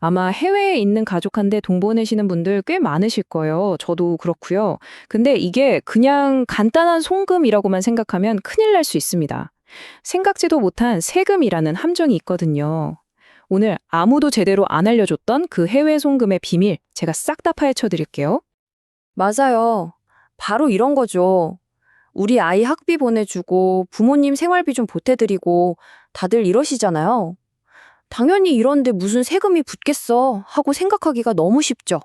아마 해외에 있는 가족한테 돈 보내시는 분들 꽤 많으실 거예요. 저도 그렇고요. 근데 이게 그냥 간단한 송금이라고만 생각하면 큰일 날 수 있습니다. 생각지도 못한 세금이라는 함정이 있거든요. 오늘 아무도 제대로 안 알려줬던 그 해외 송금의 비밀 제가 싹 다 파헤쳐 드릴게요. 맞아요. 바로 이런 거죠. 우리 아이 학비 보내주고 부모님 생활비 좀 보태드리고 다들 이러시잖아요. 당연히 이런데 무슨 세금이 붙겠어 하고 생각하기가 너무 쉽죠.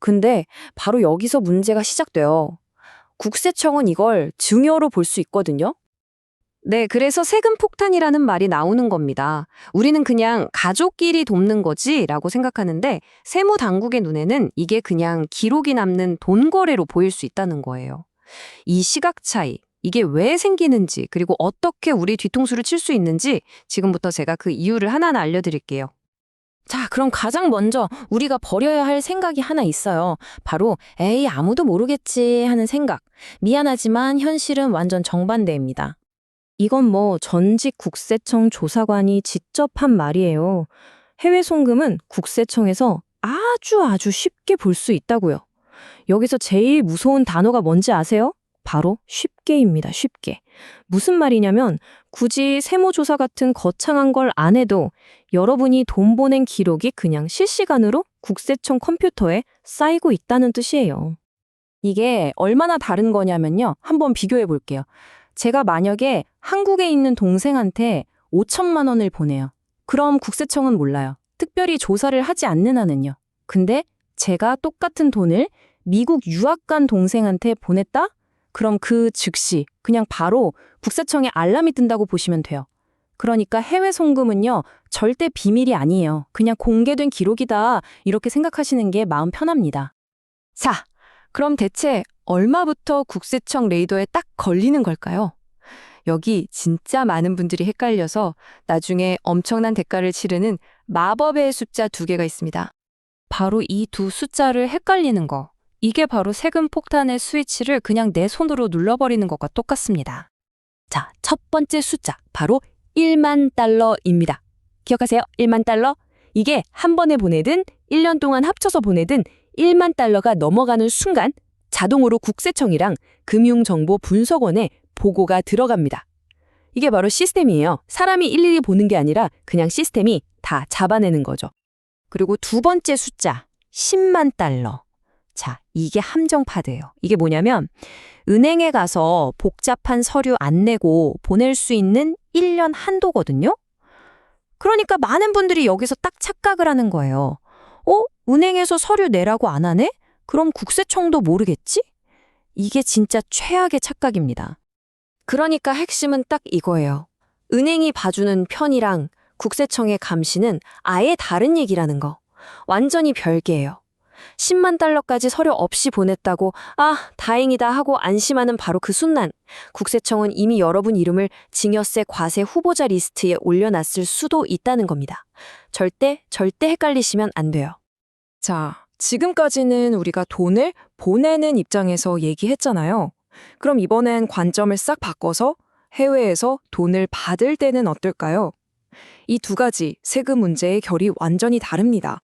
근데 바로 여기서 문제가 시작돼요. 국세청은 이걸 증여로 볼 수 있거든요. 네, 그래서 세금 폭탄이라는 말이 나오는 겁니다. 우리는 그냥 가족끼리 돕는 거지 라고 생각하는데 세무 당국의 눈에는 이게 그냥 기록이 남는 돈 거래로 보일 수 있다는 거예요. 이 시각 차이, 이게 왜 생기는지, 그리고 어떻게 우리 뒤통수를 칠 수 있는지 지금부터 제가 그 이유를 하나하나 알려드릴게요. 자, 그럼 가장 먼저 우리가 버려야 할 생각이 하나 있어요. 바로, 에이, 아무도 모르겠지 하는 생각. 미안하지만 현실은 완전 정반대입니다. 이건 뭐 전직 국세청 조사관이 직접 한 말이에요. 해외 송금은 국세청에서 아주 아주 쉽게 볼 수 있다고요. 여기서 제일 무서운 단어가 뭔지 아세요? 바로 쉽게입니다. 쉽게. 무슨 말이냐면 굳이 세무조사 같은 거창한 걸 안 해도 여러분이 돈 보낸 기록이 그냥 실시간으로 국세청 컴퓨터에 쌓이고 있다는 뜻이에요. 이게 얼마나 다른 거냐면요. 한번 비교해 볼게요. 제가 만약에 한국에 있는 동생한테 5천만 원을 보내요. 그럼 국세청은 몰라요. 특별히 조사를 하지 않는 한은요. 근데 제가 똑같은 돈을 미국 유학 간 동생한테 보냈다? 그럼 그 즉시 그냥 바로 국세청에 알람이 뜬다고 보시면 돼요. 그러니까 해외 송금은요, 절대 비밀이 아니에요. 그냥 공개된 기록이다. 이렇게 생각하시는 게 마음 편합니다. 자, 그럼 대체 얼마부터 국세청 레이더에 딱 걸리는 걸까요? 여기 진짜 많은 분들이 헷갈려서 나중에 엄청난 대가를 치르는 마법의 숫자 두 개가 있습니다. 바로 이 두 숫자를 헷갈리는 거. 이게 바로 세금 폭탄의 스위치를 그냥 내 손으로 눌러버리는 것과 똑같습니다. 자, 첫 번째 숫자. 바로 1만 달러입니다. 기억하세요? 1만 달러? 이게 한 번에 보내든 1년 동안 합쳐서 보내든 1만 달러가 넘어가는 순간 자동으로 국세청이랑 금융정보분석원에 보고가 들어갑니다. 이게 바로 시스템이에요. 사람이 일일이 보는 게 아니라 그냥 시스템이 다 잡아내는 거죠. 그리고 두 번째 숫자, 10만 달러. 자, 이게 함정파드예요. 이게 뭐냐면 은행에 가서 복잡한 서류 안 내고 보낼 수 있는 1년 한도거든요. 그러니까 많은 분들이 여기서 딱 착각을 하는 거예요. 어? 은행에서 서류 내라고 안 하네? 그럼 국세청도 모르겠지? 이게 진짜 최악의 착각입니다. 그러니까 핵심은 딱 이거예요. 은행이 봐주는 편이랑 국세청의 감시는 아예 다른 얘기라는 거. 완전히 별개예요. 10만 달러까지 서류 없이 보냈다고 아 다행이다 하고 안심하는 바로 그 순간 국세청은 이미 여러분 이름을 증여세 과세 후보자 리스트에 올려놨을 수도 있다는 겁니다. 절대 절대 헷갈리시면 안 돼요. 자, 지금까지는 우리가 돈을 보내는 입장에서 얘기했잖아요. 그럼 이번엔 관점을 싹 바꿔서 해외에서 돈을 받을 때는 어떨까요? 이 두 가지 세금 문제의 결이 완전히 다릅니다.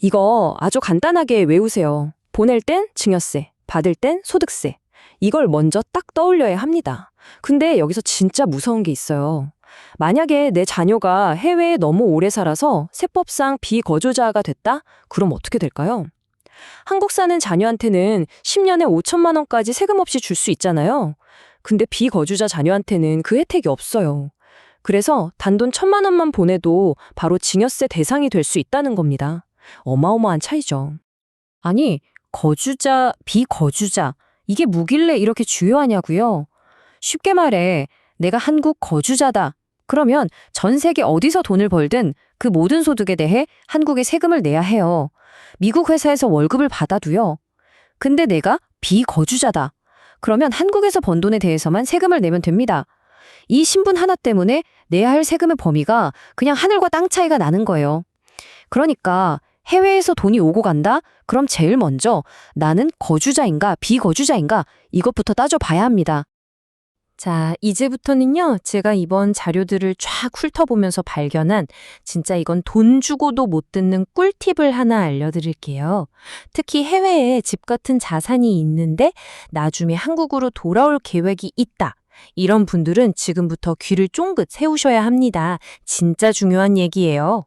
이거 아주 간단하게 외우세요. 보낼 땐 증여세, 받을 땐 소득세. 이걸 먼저 딱 떠올려야 합니다. 근데 여기서 진짜 무서운 게 있어요. 만약에 내 자녀가 해외에 너무 오래 살아서 세법상 비거주자가 됐다? 그럼 어떻게 될까요? 한국 사는 자녀한테는 10년에 5천만 원까지 세금 없이 줄 수 있잖아요. 근데 비거주자 자녀한테는 그 혜택이 없어요. 그래서 단돈 천만 원만 보내도 바로 증여세 대상이 될 수 있다는 겁니다. 어마어마한 차이죠. 아니, 거주자, 비거주자, 이게 무길래 이렇게 중요하냐고요? 쉽게 말해, 내가 한국 거주자다. 그러면 전 세계 어디서 돈을 벌든 그 모든 소득에 대해 한국에 세금을 내야 해요. 미국 회사에서 월급을 받아도요. 근데 내가 비거주자다. 그러면 한국에서 번 돈에 대해서만 세금을 내면 됩니다. 이 신분 하나 때문에 내야 할 세금의 범위가 그냥 하늘과 땅 차이가 나는 거예요. 그러니까 해외에서 돈이 오고 간다? 그럼 제일 먼저 나는 거주자인가 비거주자인가 이것부터 따져봐야 합니다. 자, 이제부터는요, 제가 이번 자료들을 쫙 훑어보면서 발견한 진짜 이건 돈 주고도 못 듣는 꿀팁을 하나 알려드릴게요. 특히 해외에 집 같은 자산이 있는데 나중에 한국으로 돌아올 계획이 있다. 이런 분들은 지금부터 귀를 쫑긋 세우셔야 합니다. 진짜 중요한 얘기예요.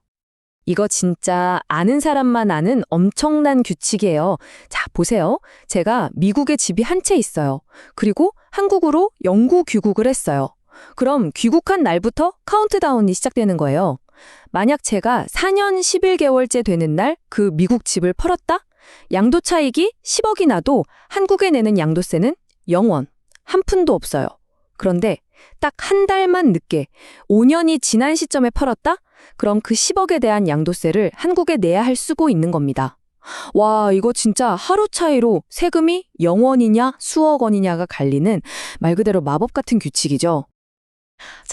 이거 진짜 아는 사람만 아는 엄청난 규칙이에요. 자, 보세요. 제가 미국에 집이 한 채 있어요. 그리고 한국으로 영구 귀국을 했어요. 그럼 귀국한 날부터 카운트다운이 시작되는 거예요. 만약 제가 4년 11개월째 되는 날 그 미국 집을 팔았다? 양도 차익이 10억이 나도 한국에 내는 양도세는 0원, 한 푼도 없어요. 그런데 딱 한 달만 늦게 5년이 지난 시점에 팔았다? 그럼 그 10억에 대한 양도세를 한국에 내야 할 수고 있는 겁니다. 와, 이거 진짜 하루 차이로 세금이 0원이냐 수억 원이냐가 갈리는 말 그대로 마법 같은 규칙이죠.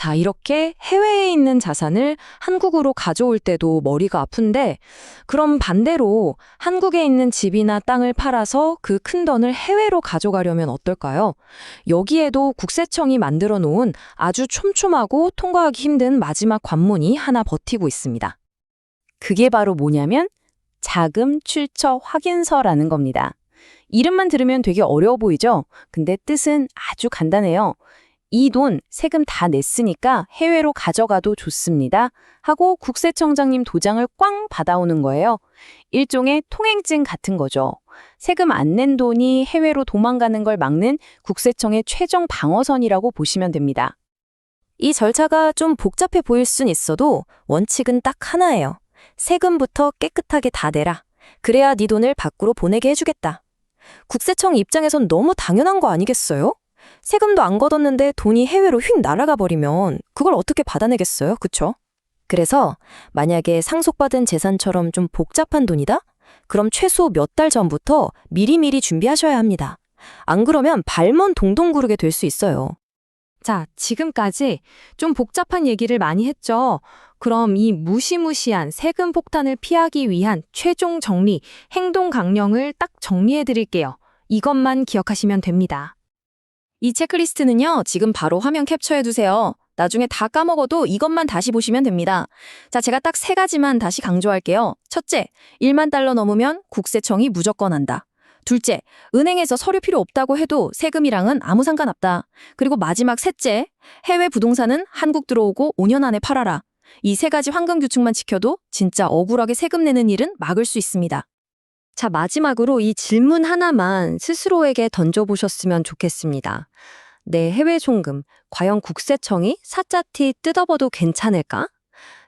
자, 이렇게 해외에 있는 자산을 한국으로 가져올 때도 머리가 아픈데, 그럼 반대로 한국에 있는 집이나 땅을 팔아서 그 큰 돈을 해외로 가져가려면 어떨까요? 여기에도 국세청이 만들어 놓은 아주 촘촘하고 통과하기 힘든 마지막 관문이 하나 버티고 있습니다. 그게 바로 뭐냐면 자금 출처 확인서라는 겁니다. 이름만 들으면 되게 어려워 보이죠? 근데 뜻은 아주 간단해요. 이 돈 세금 다 냈으니까 해외로 가져가도 좋습니다. 하고 국세청장님 도장을 꽝 받아오는 거예요. 일종의 통행증 같은 거죠. 세금 안 낸 돈이 해외로 도망가는 걸 막는 국세청의 최종 방어선이라고 보시면 됩니다. 이 절차가 좀 복잡해 보일 순 있어도 원칙은 딱 하나예요. 세금부터 깨끗하게 다 내라. 그래야 네 돈을 밖으로 보내게 해주겠다. 국세청 입장에선 너무 당연한 거 아니겠어요? 세금도 안 걷었는데 돈이 해외로 휙 날아가 버리면 그걸 어떻게 받아내겠어요? 그쵸? 그래서 만약에 상속받은 재산처럼 좀 복잡한 돈이다? 그럼 최소 몇 달 전부터 미리미리 준비하셔야 합니다. 안 그러면 발먼 동동 구르게 될 수 있어요. 자, 지금까지 좀 복잡한 얘기를 많이 했죠. 그럼 이 무시무시한 세금 폭탄을 피하기 위한 최종 정리, 행동 강령을 딱 정리해 드릴게요. 이것만 기억하시면 됩니다. 이 체크리스트는요, 지금 바로 화면 캡처해 두세요. 나중에 다 까먹어도 이것만 다시 보시면 됩니다. 자, 제가 딱 세 가지만 다시 강조할게요. 첫째, 1만 달러 넘으면 국세청이 무조건 한다. 둘째, 은행에서 서류 필요 없다고 해도 세금이랑은 아무 상관없다. 그리고 마지막 셋째, 해외 부동산은 한국 들어오고 5년 안에 팔아라. 이 세 가지 황금 규칙만 지켜도 진짜 억울하게 세금 내는 일은 막을 수 있습니다. 자, 마지막으로 이 질문 하나만 스스로에게 던져보셨으면 좋겠습니다. 내 해외 송금, 과연 국세청이 사짜티 뜯어봐도 괜찮을까?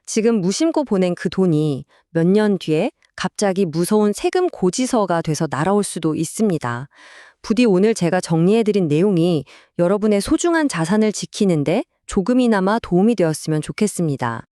지금 무심코 보낸 그 돈이 몇 년 뒤에 갑자기 무서운 세금 고지서가 돼서 날아올 수도 있습니다. 부디 오늘 제가 정리해드린 내용이 여러분의 소중한 자산을 지키는데 조금이나마 도움이 되었으면 좋겠습니다.